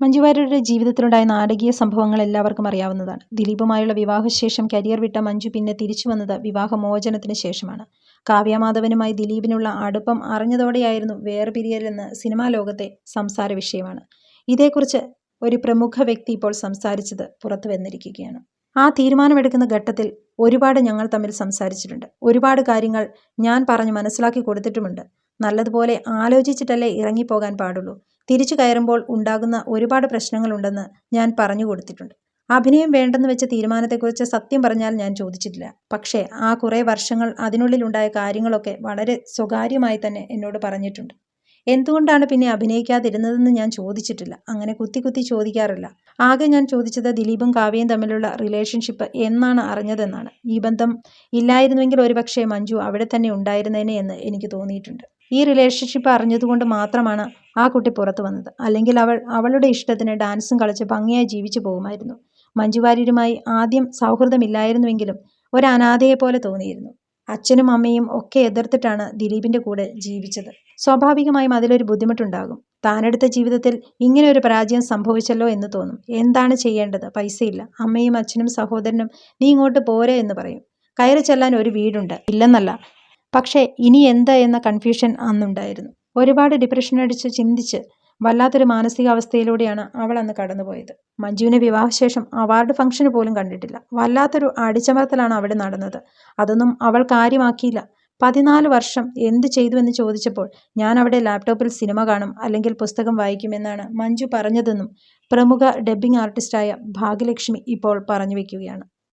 മഞ്ജു വാര്യരുടെ ജീവിതത്തിലുണ്ടായ നാടകീയ സംഭവങ്ങൾ എല്ലാവർക്കും അറിയാവുന്നതാണ്. ദിലീപുമായുള്ള വിവാഹശേഷം കരിയർ വിട്ട മഞ്ജു പിന്നെ തിരിച്ചു വന്നത് വിവാഹമോചനത്തിന് ശേഷമാണ്. കാവ്യമാധവനുമായി ദിലീപിനുള്ള അടുപ്പം അറിഞ്ഞതോടെയായിരുന്നു വേർപിരിയലെന്ന് സംസാര വിഷയമാണ് ഇതേക്കുറിച്ച് ഒരു പ്രമുഖ വ്യക്തി ഇപ്പോൾ സംസാരിച്ചത് പുറത്തു വന്നിരിക്കുകയാണ് ആ തീരുമാനമെടുക്കുന്ന ഘട്ടത്തിൽ ഒരുപാട് ഞങ്ങൾ തമ്മിൽ സംസാരിച്ചിട്ടുണ്ട്. ഒരുപാട് കാര്യങ്ങൾ ഞാൻ പറഞ്ഞു മനസ്സിലാക്കി കൊടുത്തിട്ടുമുണ്ട്. നല്ലതുപോലെ ആലോചിച്ചിട്ടല്ലേ ഇറങ്ങിപ്പോകാൻ പാടുള്ളൂ. തിരിച്ചു കയറുമ്പോൾ ഉണ്ടാകുന്ന ഒരുപാട് പ്രശ്നങ്ങളുണ്ടെന്ന് ഞാൻ പറഞ്ഞു കൊടുത്തിട്ടുണ്ട് അഭിനയം വേണ്ടെന്ന് വെച്ച തീരുമാനത്തെക്കുറിച്ച് സത്യം പറഞ്ഞാൽ ഞാൻ ചോദിച്ചിട്ടില്ല. പക്ഷേ ആ കുറേ വർഷങ്ങൾ അതിനുള്ളിലുണ്ടായ കാര്യങ്ങളൊക്കെ വളരെ സ്വകാര്യമായി തന്നെ എന്നോട് പറഞ്ഞിട്ടുണ്ട്. എന്തുകൊണ്ടാണ് പിന്നെ അഭിനയിക്കാതിരുന്നതെന്ന് ഞാൻ ചോദിച്ചിട്ടില്ല. അങ്ങനെ കുത്തി കുത്തി ചോദിക്കാറില്ല. ആകെ ഞാൻ ചോദിച്ചത് ദിലീപും കാവ്യയും തമ്മിലുള്ള റിലേഷൻഷിപ്പ് എന്നാണ് അറിഞ്ഞതെന്നാണ്. ഈ ബന്ധം ഇല്ലായിരുന്നുവെങ്കിൽ ഒരുപക്ഷെ മഞ്ജു അവിടെ തന്നെ ഉണ്ടായിരുന്നേനെ എന്ന് എനിക്ക് തോന്നിയിട്ടുണ്ട്. ഈ റിലേഷൻഷിപ്പ് അറിഞ്ഞതുകൊണ്ട് മാത്രമാണ് ആ കുട്ടി പുറത്തു വന്നത് അല്ലെങ്കിൽ അവൾ അവളുടെ ഇഷ്ടത്തിന് ഡാൻസും കളിച്ച് ഭംഗിയായി ജീവിച്ചു പോകുമായിരുന്നു. മഞ്ജുവാര്യരുമായി ആദ്യം സൗഹൃദമില്ലായിരുന്നുവെങ്കിലും ഒരു അനാഥയെ പോലെ തോന്നിയിരുന്നു. അച്ഛനും അമ്മയും ഒക്കെ എതിർത്തിട്ടാണ് ദിലീപിന്റെ കൂടെ ജീവിച്ചത്. സ്വാഭാവികമായും അതിലൊരു ബുദ്ധിമുട്ടുണ്ടാകും. താനെടുത്ത ജീവിതത്തിൽ ഇങ്ങനെ ഒരു പരാജയം സംഭവിച്ചല്ലോ എന്ന് തോന്നും. എന്താണ് ചെയ്യേണ്ടത്? പൈസയില്ല. അമ്മയും അച്ഛനും സഹോദരനും നീ ഇങ്ങോട്ട് പോരെ എന്ന് പറയും. കയറി ചെല്ലാൻ ഒരു വീടുണ്ട്. ഇല്ലെന്നല്ല. പക്ഷേ ഇനി എന്ത് എന്ന കൺഫ്യൂഷൻ അന്നുണ്ടായിരുന്നു. ഒരുപാട് ഡിപ്രഷൻ അടിച്ച് ചിന്തിച്ച് വല്ലാത്തൊരു മാനസികാവസ്ഥയിലൂടെയാണ് അവൾ അന്ന് കടന്നുപോയത്. മഞ്ജുവിനെ വിവാഹശേഷം അവാർഡ് ഫംഗ്ഷന് പോലും കണ്ടിട്ടില്ല. വല്ലാത്തൊരു അടിച്ചമർത്തലാണ് അവിടെ നടന്നത്. അതൊന്നും അവൾ കാര്യമാക്കിയില്ല. പതിനാല് വർഷം എന്ത് ചെയ്തു എന്ന് ചോദിച്ചപ്പോൾ ഞാൻ അവിടെ ലാപ്ടോപ്പിൽ സിനിമ കാണും അല്ലെങ്കിൽ പുസ്തകം വായിക്കുമെന്നാണ് മഞ്ജു പറഞ്ഞതെന്നും പ്രമുഖ ഡബ്ബിംഗ് ആർട്ടിസ്റ്റായ ഭാഗ്യലക്ഷ്മി ഇപ്പോൾ പറഞ്ഞുവെക്കുകയാണ്.